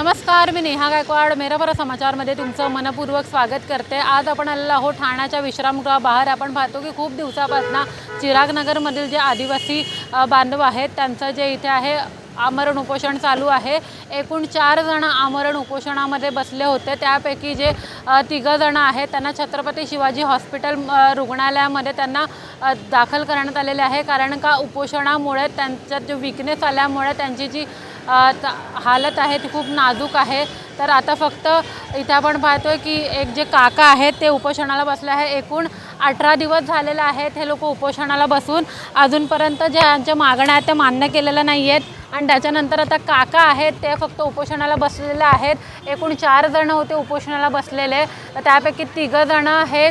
नमस्कार मी नेहा गायकवाड. मेराभरा समाचारमध्ये तुमचं मनपूर्वक स्वागत करते. आज आपण आलेलो आहोत ठाण्याच्या विश्रामगृहाबाहेर. आपण पाहतो की खूप दिवसापासून चिरागनगरमधील जे आदिवासी बांधव आहेत त्यांचं जे इथे आहे आमरण उपोषण चालू आहे. एकूण चार जण आमरण उपोषणामध्ये बसले होते. त्यापैकी जे तिघंजणं आहेत त्यांना छत्रपती शिवाजी हॉस्पिटल रुग्णालयामध्ये त्यांना दाखल करण्यात आलेले आहे. कारण का उपोषणामुळे त्यांच्यात जो विकनेस आल्यामुळे त्यांची जी हालत आहे ती खूप नाजूक आहे. तर आता फक्त इथं आपण पाहतोय की एक जे काका आहेत ते उपोषणाला बसले आहे. एकूण अठरा दिवस झालेले आहेत हे लोक उपोषणाला बसून. अजूनपर्यंत ज्या यांच्या मागण्या आहेत त्या मान्य केलेल्या नाही आहेत आणि त्याच्यानंतर आता काका आहेत ते फक्त उपोषणाला बसलेले आहेत. एकूण चार जण होते उपोषणाला बसलेले. तर त्यापैकी तिघं जणं हे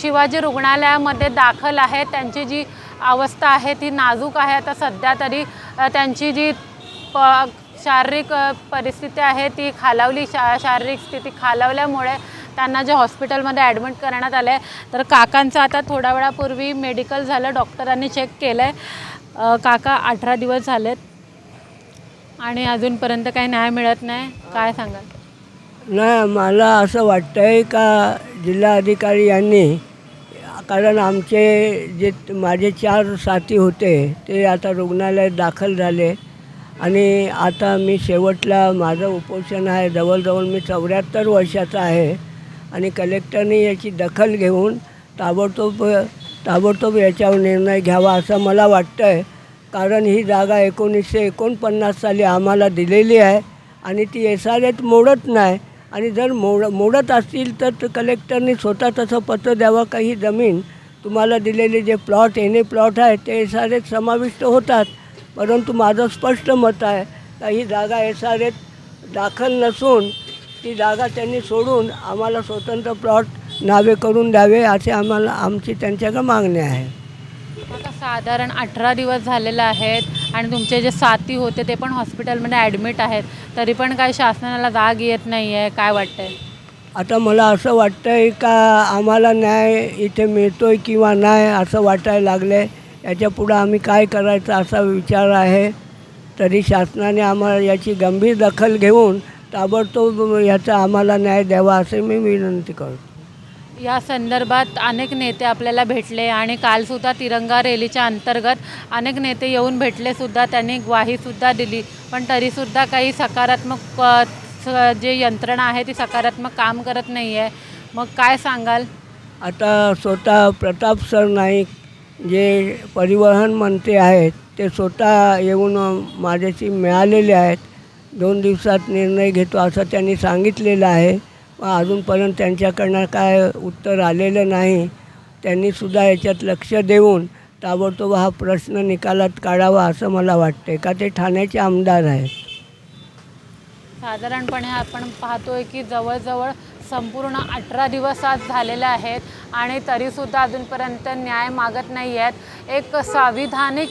शिवाजी रुग्णालयामध्ये दाखल आहेत. त्यांची जी अवस्था आहे ती नाजूक आहे. आता सध्या तरी त्यांची जी प शारीरिक परिस्थिती आहे ती खालावली शा शारीरिक स्थिती खालावल्यामुळे त्यांना जे हॉस्पिटलमध्ये ॲडमिट करण्यात आलं आहे तर काकांचं आता थोड्या वेळापूर्वी मेडिकल झालं डॉक्टरांनी चेक केलं आहे काका अठरा दिवस झालेत आणि अजूनपर्यंत काही न्याय मिळत नाही. काय सांगाल? नाही मला असं वाटतं आहे का जिल्हाधिकारी यांनी कारण आमचे जे माझे चार साथी होते ते आता रुग्णालयात दाखल झाले. आणि आता मी शेवटला माझं उपोषण आहे. जवळजवळ मी चौऱ्याहत्तर वर्षाचा आहे आणि कलेक्टरने याची दखल घेऊन ताबडतोब ताबडतोब याच्यावर निर्णय घ्यावा असं मला वाटतं आहे कारण ही जागा एकोणीसशे एकोणपन्नास साली आम्हाला दिलेली आहे आणि ती एस आर एत मोडत नाही. आणि जर मोड मोडत असतील तर त- कलेक्टरनी स्वतः तसं पत्र द्यावं का? ही जमीन तुम्हाला दिलेले जे प्लॉट एने प्लॉट आहे ते एस आर एत समाविष्ट होतात. परंतु माझं स्पष्ट मत आहे का ही जागा एस आर एत दाखल नसून ती जागा त्यांनी सोडून आम्हाला स्वतंत्र प्लॉट नावे करून द्यावे असे आम्हाला आमची त्यांच्याकडे मागणी आहे. आता साधारण अठरा दिवस झालेले आहेत आणि तुमचे जे साथी होते ते पण हॉस्पिटलमध्ये ॲडमिट आहेत. तरी पण काय शासनाला जाग येत नाही आहे काय वाटतंय? आता मला असं वाटतं आहे का आम्हाला न्याय इथे मिळतो आहे किंवा नाही असं वाटायला लागलं आहे याच्या पुढं आम्ही काय करायचं असा विचार आहे. तरी शासनाने आम्हाला याची गंभीर दखल घेऊन ताबडतोब याचा आम्हाला न्याय द्यावा असे मी विनंती करतो. या संदर्भात अनेक नेते आपल्याला भेटले आणि कालसुद्धा तिरंगा रॅलीच्या अंतर्गत अनेक नेते येऊन भेटले सुद्धा त्यांनी ग्वाहीसुद्धा दिली. पण तरीसुद्धा काही सकारात्मक जे यंत्रणा आहे ती सकारात्मक काम करत नाही आहे मग काय सांगाल? आता स्वतः प्रताप सर नाईक जे परिवहन मंत्री आहेत ते स्वतः येऊन माझ्याशी मिळालेले आहेत. दोन दिवसात निर्णय घेतो असं त्यांनी सांगितलेलं आहे. पण अजूनपर्यंत त्यांच्याकडनं काय उत्तर आलेलं नाही. त्यांनीसुद्धा याच्यात लक्ष देऊन ताबडतोब हा प्रश्न निकालात काढावा असं मला वाटते का ते ठाण्याचे आमदार आहेत? साधारणपणे आपण पाहतोय की जवळजवळ संपूर्ण अठरा दिवस आज झालेले आहेत आणि तरीसुद्धा अजूनपर्यंत न्याय मागत नाही आहेत. एक संविधानिक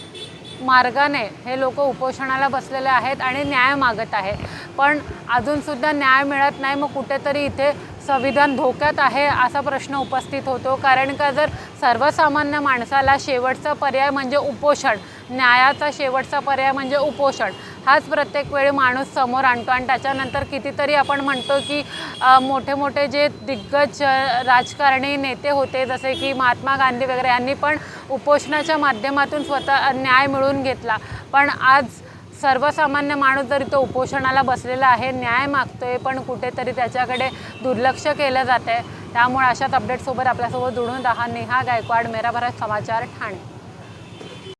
मार्गाने हे लोक उपोषणाला बसलेले आहेत आणि न्याय मागत आहेत. पण अजूनसुद्धा न्याय मिळत नाही. मग कुठेतरी इथे संविधान धोक्यात आहे असा प्रश्न उपस्थित होतो. कारण का जर सर्वसामान्य माणसाला शेवटचा पर्याय म्हणजे उपोषण न्यायाचा शेवटचा पर्याय म्हणजे उपोषण हाच प्रत्येक वेळी माणूस समोर आणतो. आणि त्याच्यानंतर कितीतरी आपण म्हणतो की मोठे मोठे जे दिग्गज राजकारणी नेते होते जसे की महात्मा गांधी वगैरे यांनी पण उपोषणाच्या माध्यमातून स्वतः न्याय मिळवून घेतला. पण आज सर्वसामान्य माणूस जरी तो उपोषणाला बसलेला आहे न्याय मागतोय पण कुठेतरी त्याच्याकडे दुर्लक्ष केलं जात आहे त्यामुळे अशाच अपडेटसोबत आपल्यासोबत जुळून राहा. नेहा गायकवाड मेरा भारत समाचार ठाणे.